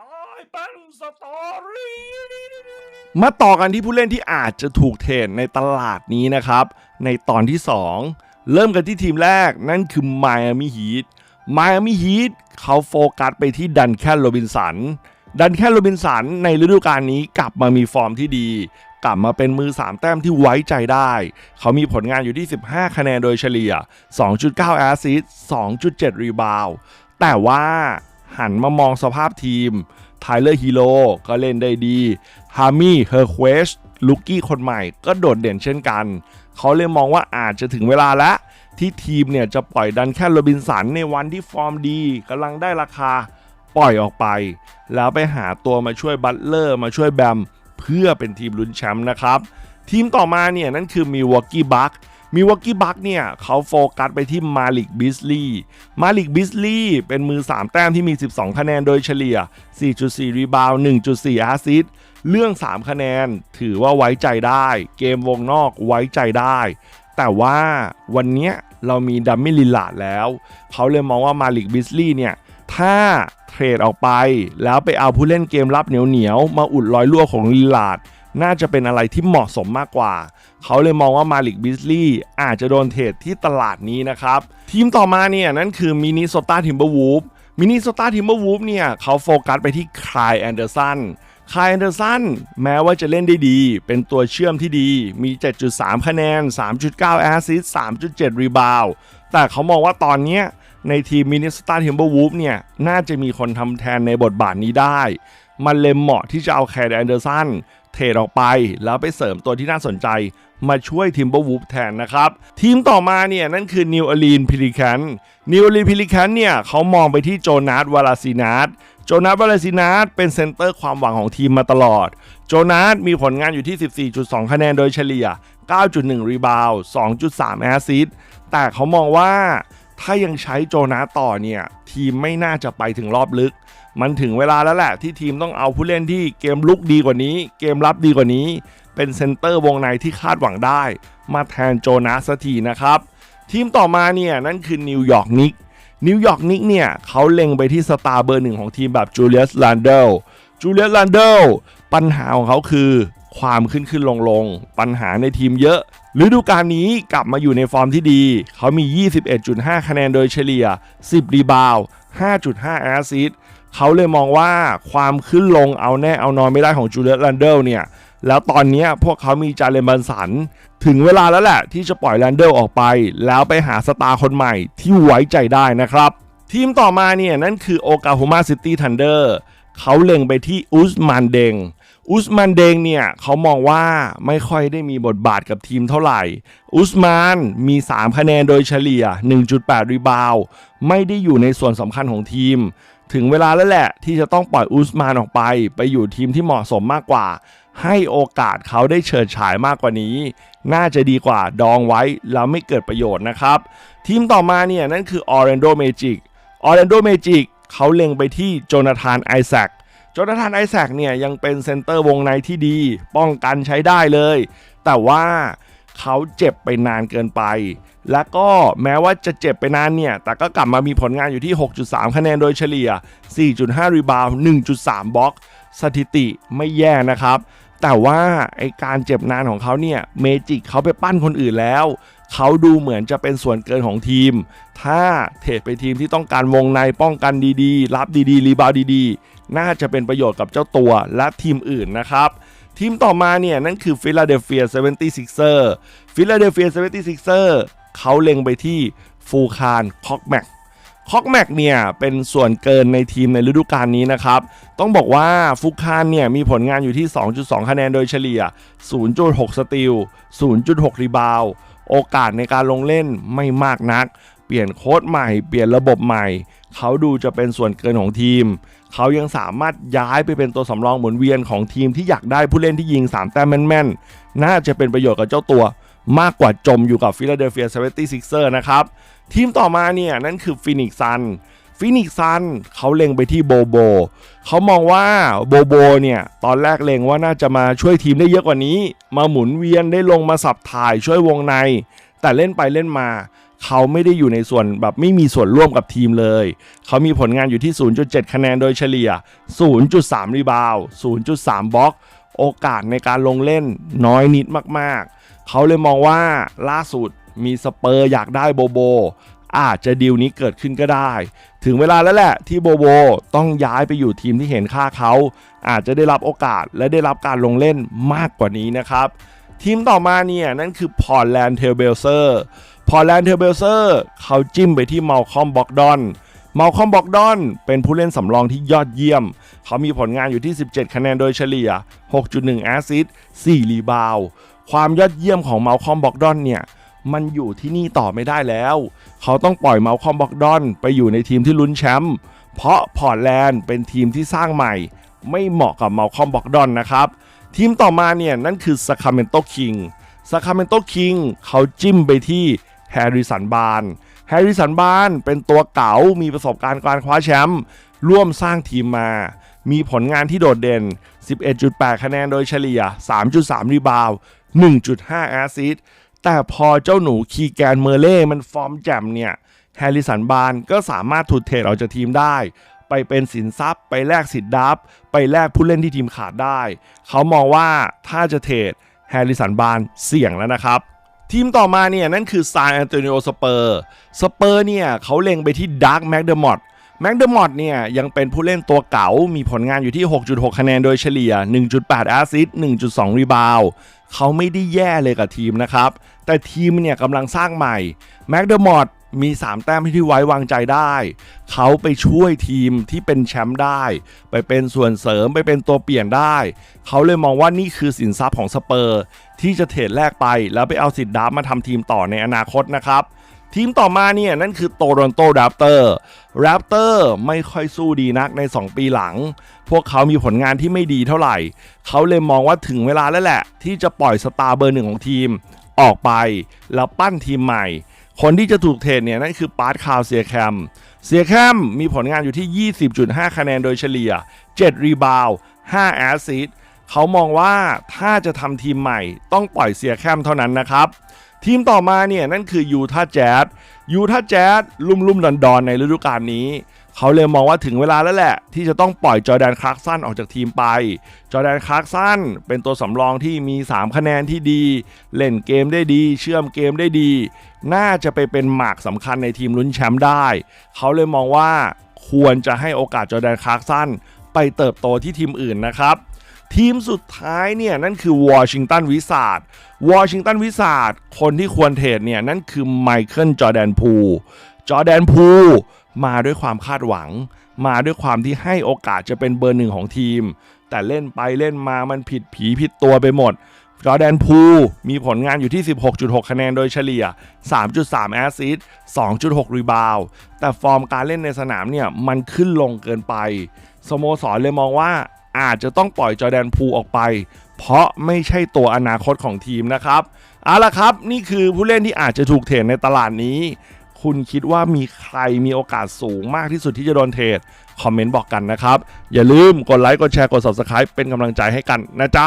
ตายเป็นสตอรี่มาต่อกันที่ผู้เล่นที่อาจจะถูกเทรดในตลาดนี้นะครับ ในตอนที่ 2 เริ่มกันที่ทีมแรกนั่นคือ Miami Heat Miami Heat เขาโฟกัสไปที่ดันแคนโรบินสัน ดันแคนโรบินสันในฤดูกาลนี้กลับมามีฟอร์มที่ดี กลับมาเป็นมือ 3 แต้มที่ไว้ใจได้ เขามีผลงานอยู่ที่ 15 คะแนนโดยเฉลี่ย 2.9 แอสซิสต์2.7 รีบาว แต่ว่า หันมามองสภาพทีมไทเลอร์ฮีโร่ก็เล่นได้ดีฮามี่เฮอร์เควสลูกี้คนใหม่ก็โดดเด่นเช่นกัน เขาเลยมองว่าอาจจะถึงเวลาแล้วที่ทีมเนี่ยจะปล่อยดันแค่โรบินสันในวันที่ฟอร์มดีกำลังได้ราคาปล่อยออกไป แล้วไปหาตัวมาช่วยบัตเลอร์มาช่วยแบมเพื่อเป็นทีมลุ้นแชมป์นะครับ ทีมต่อมาเนี่ยนั่นคือมีวอกกี้บัค มีวอกกี้บัคเนี่ยเขาโฟกัสไปที่มาลิกบิสลีย์มาลิกบิสลีย์เป็นมือ 3 แต้มที่มี 12 คะแนนโดยเฉลี่ย 4.4 รีบาวด์1.4แอสซิสเรื่อง 3 คะแนนถือว่าไว้ใจได้ เกมวงนอกไว้ใจได้ แต่ว่าวันนี้เรามีดัมมิลิลาดแล้ว เขาเลยมองว่ามาลิกบิสลีย์เนี่ย ถ้าเทรดออกไปแล้วไปเอาผู้เล่นเกมรับเหนียวๆ มาอุดรอยรั่วของลิลาร์ด น่าจะเป็นอะไรที่เหมาะสมมากกว่า เขาเลยมองว่ามาลิกบิสลีย์อาจจะโดนเทรดที่ตลาดนี้นะครับ ทีมต่อมาเนี่ยนั่นคือมินิโซตาทิมเบอร์วูฟมินิโซตาทิมเบอร์วูฟเนี่ยเขาโฟกัสไปที่คายแอนเดอร์สันคายแอนเดอร์สันแม้ว่าจะเล่นได้ดี เป็นตัวเชื่อมที่ดี มี 7.3 คะแนน 3.9 แอสซิส3.7 รีบาวด์แต่เขามองว่าตอนนี้ในทีมมินิสตาทิมเบอร์วูฟเนี่ย น่าจะมีคนทำแทนในบทบาทนี้ได้ มันเลยเหมาะที่จะเอาแคร์แอนเดอร์สัน เทรดออกไป แล้วไปเสริมตัวที่น่าสนใจมาช่วยทิมเบอร์วูฟแทนนะครับ ทีมต่อมาเนี่ย นั่นคือนิวอลีนพิลิแคนนิวอลีนพิลิแคนเนี่ยเขามองไปที่โจนาสวาลาซินัสโจนาสวาลาซินัสเป็นเซนเตอร์ความหวังของทีมมาตลอด โจนาสมีผลงานอยู่ที่ 14.2 คะแนนโดยเฉลี่ย 9.1 รีบาว 2.3 แอสซิสต์แต่เขามองว่าถ้ายังใช้โจนาสต่อเนี่ย ทีมไม่น่าจะไปถึงรอบลึก มันถึงเวลาแล้วแหละ ที่ทีมต้องเอาผู้เล่นที่เกมลุกดีกว่านี้ เกมรับดีกว่านี้ เป็นเซนเตอร์วงในที่คาดหวังได้ มาแทนโจนาสทีนะครับ ทีมต่อมาเนี่ยนั่นคือนิวยอร์กนิกนิวยอร์กนิกเนี่ยเขาเล็งไปที่สตาร์เบอร์หนึ่งของทีมแบบจูเลียสลันเดลจูเลียสลันเดลปัญหาของเขาคือความขึ้นขึ้นลงลง ปัญหาในทีมเยอะฤดูกาลนี้กลับมาอยู่ในฟอร์มที่ดี เขามี 21.5 คะแนนโดยเฉลี่ย 10 รีบาวด์5.5 แอสซิสต์ เขาเลยมองว่าความขึ้นลงเอาแน่เอานอนไม่ได้ของจูเลียสลันเดลเนี่ย แล้วตอนนี้พวกเขามีจาเลนบันสัน ถึงเวลาแล้วแหละที่จะปล่อยแลนเดลออกไป แล้วไปหาสตาร์คนใหม่ที่ไว้ใจได้นะครับ ทีมต่อมาเนี่ยนั่นคือโอกาโฮมาซิตี้ทันเดอร์เขาเล็งไปที่อุสมานเดง อุสมานเดงเนี่ยเขามองว่าไม่ค่อยได้มีบทบาทกับทีมเท่าไหร่ อุสมานมี 3 คะแนนโดยเฉลี่ย 1.8 รีบาว ไม่ได้อยู่ในส่วนสำคัญของทีม ถึงเวลาแล้วแหละที่จะต้องปล่อยอุสมานออกไป ไปอยู่ทีมที่เหมาะสมมากกว่า ให้โอกาสเขาได้เฉิดฉายมากกว่านี้ น่าจะดีกว่าดองไว้แล้วไม่เกิดประโยชน์นะครับ ทีมต่อมาเนี่ยนั่นคือ Orlando Magic Orlando Magic เขาเล็งไปที่โจนาธานไอแซค จนาธานไอแซคเนี่ยยังเป็นเซนเตอร์วงในที่ดี ป้องกันใช้ได้เลย แต่ว่าเขาเจ็บไปนานเกินไป แล้วก็แม้ว่าจะเจ็บไปนานเนี่ย แต่ก็กลับมามีผลงานอยู่ที่ 6.3 คะแนนโดยเฉลี่ย 4.5 รีบาวด์1.3 บล็อก สถิติไม่แย่นะครับ แต่ว่าไอการเจ็บนานของเขาเนี่ย เมจิกเขาไปปั้นคนอื่นแล้ว เขาดูเหมือนจะเป็นส่วนเกินของทีม ถ้าเทรดไปทีมที่ต้องการวงในป้องกันดีๆ รับดีๆ รีบาวดีๆ น่าจะเป็นประโยชน์กับเจ้าตัวและทีมอื่นนะครับ ทีมต่อมาเนี่ยนั่นคือฟิลาเดลเฟีย 76er ฟิลาเดลเฟีย 76er เขาเล็งไปที่ฟูคารคอกแม็กคอกแม็กเนี่ยเป็นส่วนเกินในทีมในฤดูกาลนี้นะครับ ต้องบอกว่าฟุกคานเนี่ยมีผลงานอยู่ที่ 2.2 คะแนนโดยเฉลี่ย 0.6 สติล 0.6 รีบาวด์โอกาสในการลงเล่นไม่มากนัก เปลี่ยนโค้ดใหม่ เปลี่ยนระบบใหม่ เขาดูจะเป็นส่วนเกินของทีม เขายังสามารถย้ายไปเป็นตัวสำรองหมุนเวียนของทีมที่อยากได้ผู้เล่นที่ยิง 3 แต้มแม่นๆ น่าจะเป็นประโยชน์กับเจ้าตัวมากกว่าจมอยู่กับฟิลาเดลเฟีย 76er นะครับ ทีมต่อมาเนี่ย นั่นคือฟินิกซันฟินิกซันเขาเล็งไปที่โบโบ เขามองว่าโบโบเนี่ย ตอนแรกเล็งว่าน่าจะมาช่วยทีมได้เยอะกว่านี้ มาหมุนเวียนได้ลงมาสับถ่ายช่วยวงใน แต่เล่นไปเล่นมา เขาไม่ได้อยู่ในส่วนแบบไม่มีส่วนร่วมกับทีมเลย เขามีผลงานอยู่ที่ 0.7 คะแนนโดยเฉลี่ย 0.3 รีบาวด์0.3 บล็อก โอกาสในการลงเล่นน้อยนิดมากๆ เขาเลยมองว่าล่าสุดมีสเปอร์อยากได้โบโบ อาจจะดีลนี้เกิดขึ้นก็ได้ ถึงเวลาแล้วแหละที่โบโบต้องย้ายไปอยู่ทีมที่เห็นค่าเขา อาจจะได้รับโอกาสและได้รับการลงเล่นมากกว่านี้นะครับ ทีมต่อมาเนี่ยนั่นคือพอร์ตแลนด์เทลเบลเซอร์ พอแลนด์เทลเบลเซอร์เขาจิ้มไปที่เมลคอมบ็อกดอนเมลคอมบ็อกดอนเป็นผู้เล่นสำรองที่ยอดเยี่ยม เขามีผลงานอยู่ที่ 17 คะแนนโดยเฉลี่ย 6.1 แอสซิสต์4รีบาว ความยอดเยี่ยมของเมลคอมบ็อกดอนเนี่ย มันอยู่ที่นี่ต่อไม่ได้แล้ว เขาต้องปล่อยเมลคอมบ็อกดอนไปอยู่ในทีมที่ลุ้นแชมป์ เพราะพอร์ตแลนด์เป็นทีมที่สร้างใหม่ ไม่เหมาะกับเมลคอมบ็อกดอนนะครับ ทีมต่อมาเนี่ยนั่นคือ Sacramento King Sacramento King เขาจิ้มไปที่ แฮร์ริสันบานแฮร์ริสันบานเป็นตัวเก๋ามีประสบการณ์การคว้าแชมป์ร่วมสร้างทีมมา มีผลงานที่โดดเด่น 11.8 คะแนนโดยเฉลี่ย 3.3 รีบาว 1.5 แอสซิสต์แต่พอเจ้าหนูคีแกนเมอร์เล่ มันฟอร์มแจ่มเนี่ย แฮร์ริสันบานก็สามารถถูกเทรดออกจากทีมได้ ไปเป็นสินทรัพย์ ไปแลกสิทธิ์ดับ ไปแลกผู้เล่นที่ทีมขาดได้ เขามองว่าถ้าจะเทรดแฮร์ริสันบานเสี่ยงแล้วนะครับ ทีมต่อมาเนี่ยนั่นคือซานแอนโตนิโอสเปอร์สเปอร์เนี่ยเขาเล็งไปที่ดาร์คแม็กเดอร์มอตแม็กเดอร์มอตเนี่ยยังเป็นผู้เล่นตัวเก่า มีผลงานอยู่ที่ 6.6 คะแนนโดยเฉลี่ย 1.8 แอสซิสต์1.2 รีบาวเขาไม่ได้แย่เลยกับทีมนะครับ แต่ทีมเนี่ยกำลังสร้างใหม่แม็กเดอร์มอต มี 3 แต้มที่ไว้วางใจได้ เขาไปช่วยทีมที่เป็นแชมป์ได้ ไปเป็นส่วนเสริมไปเป็นตัวเปลี่ยนได้ เขาเลยมองว่านี่คือสินทรัพย์ของสเปอร์ ที่จะเทรดแลกไป แล้วไปเอาสิทธิ์ดับมาทำทีมต่อในอนาคตนะครับ ทีมต่อมาเนี่ย นั่นคือโตโรนโตแรปเตอร์แรปเตอร์ไม่ค่อยสู้ดีนักใน 2 ปีหลัง พวกเขามีผลงานที่ไม่ดีเท่าไหร่ เขาเลยมองว่าถึงเวลาแล้วแหละ ที่จะปล่อยสตาร์เบอร์หนึ่งของทีม ออกไปแล้วปั้นทีมใหม่ คนที่จะถูกเทรดเนี่ยนั่นคือปาร์ตคาวเซียแคมเซียแคมมีผลงานอยู่ที่ 20.5 คะแนนโดยเฉลี่ย 7 รีบาว5แอสซิสต์เขามองว่าถ้าจะทำทีมใหม่ต้องปล่อยเซียแคมเท่านั้นนะครับ ทีมต่อมาเนี่ยนั่นคือยูทาแจ๊ดยูทาแจ๊ดลุ่มลุ่มดอนดอนในฤดูกาลนี้ เขาเลยมองว่าถึงเวลาแล้วแหละ ที่จะต้องปล่อยจอแดนคลาร์กสันออกจากทีมไป จอแดนคลาร์กสันเป็นตัวสำรองที่มี 3 คะแนนที่ดี เล่นเกมได้ดี เชื่อมเกมได้ดี น่าจะไปเป็นหมากสำคัญในทีมลุ้นแชมป์ได้ เขาเลยมองว่าควรจะให้โอกาสจอแดนคลาร์กสันไปเติบโตที่ทีมอื่นนะครับทีมสุดท้ายเนี่ยนั่นคือวอชิงตันวิสาดวอชิงตันวิสาดคนที่ควรเทรดเนี่ยนั่นคือไมเคิลจอแดนพูจอแดนพู มาด้วยความคาดหวัง มาด้วยความที่ให้โอกาสจะเป็นเบอร์หนึ่งของทีม แต่เล่นไปเล่นมามันผิดผีผิดตัวไปหมดจอแดนพูมีผลงานอยู่ที่ 16.6 คะแนนโดยเฉลี่ย 3.3 แอสซิสต์2.6 รีบาว แต่ฟอร์มการเล่นในสนามเนี่ย มันขึ้นลงเกินไป สโมสรเลยมองว่าอาจจะต้องปล่อยจอแดนพูออกไป เพราะไม่ใช่ตัวอนาคตของทีมนะครับ เอาละครับ นี่คือผู้เล่นที่อาจจะถูกเทรดในตลาดนี้ คุณคิดว่ามีใครมีโอกาสสูงมากที่สุดที่จะโดนเทรดคอมเมนต์บอกกันนะครับ อย่าลืมกดไลค์กดแชร์กด subscribe เป็นกำลังใจให้กันนะจ๊ะ